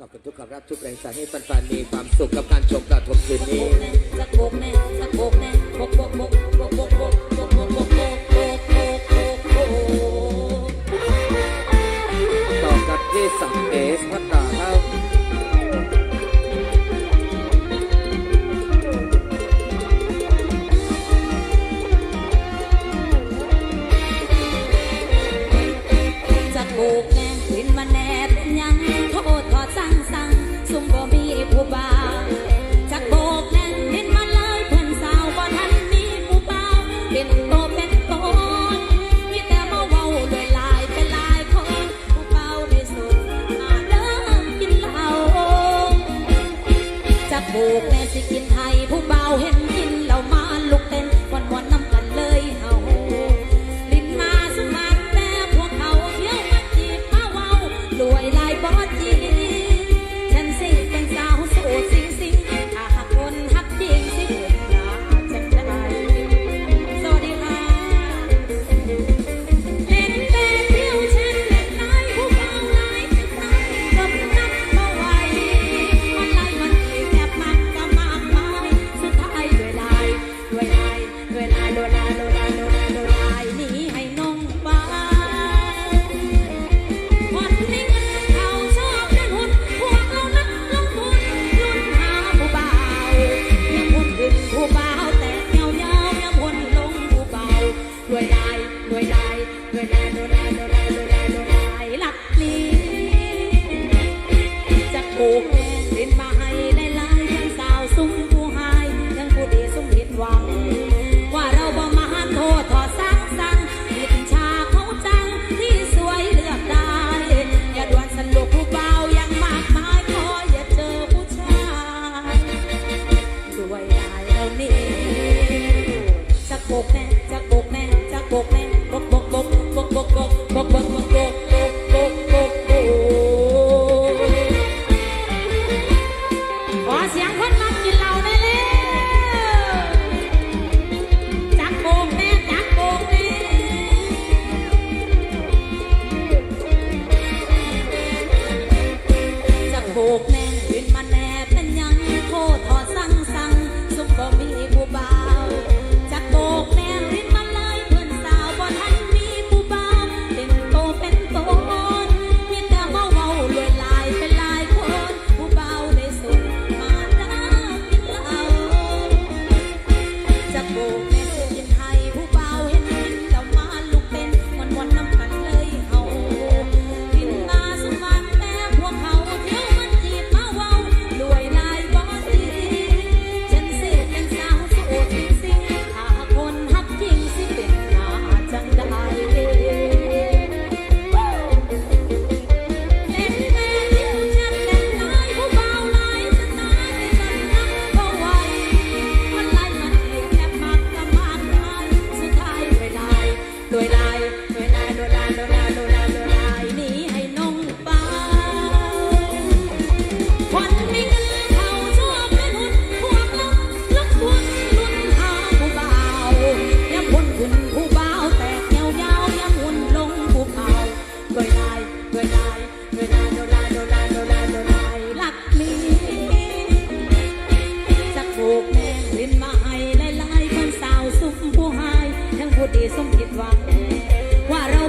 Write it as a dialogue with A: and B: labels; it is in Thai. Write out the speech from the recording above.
A: ขอบคุณทุกคำรับทุกแรงใจให้แฟนๆมีความสุขกับการชมการชมคืนนี้ต่อกับที่สังเอสพัฒนาเท่า
B: โอเค lo baila. นี้จักบกแม่จักบกแม่จักบกแม่บกบกบกบกบกบกบกบกบกบกบกบกบกขอเสียงคนมากินเหล้าได้เลยจักบกแม่จักบกแม่จักบกแม่ ผู้ดีสมผิดหวังว่าเรา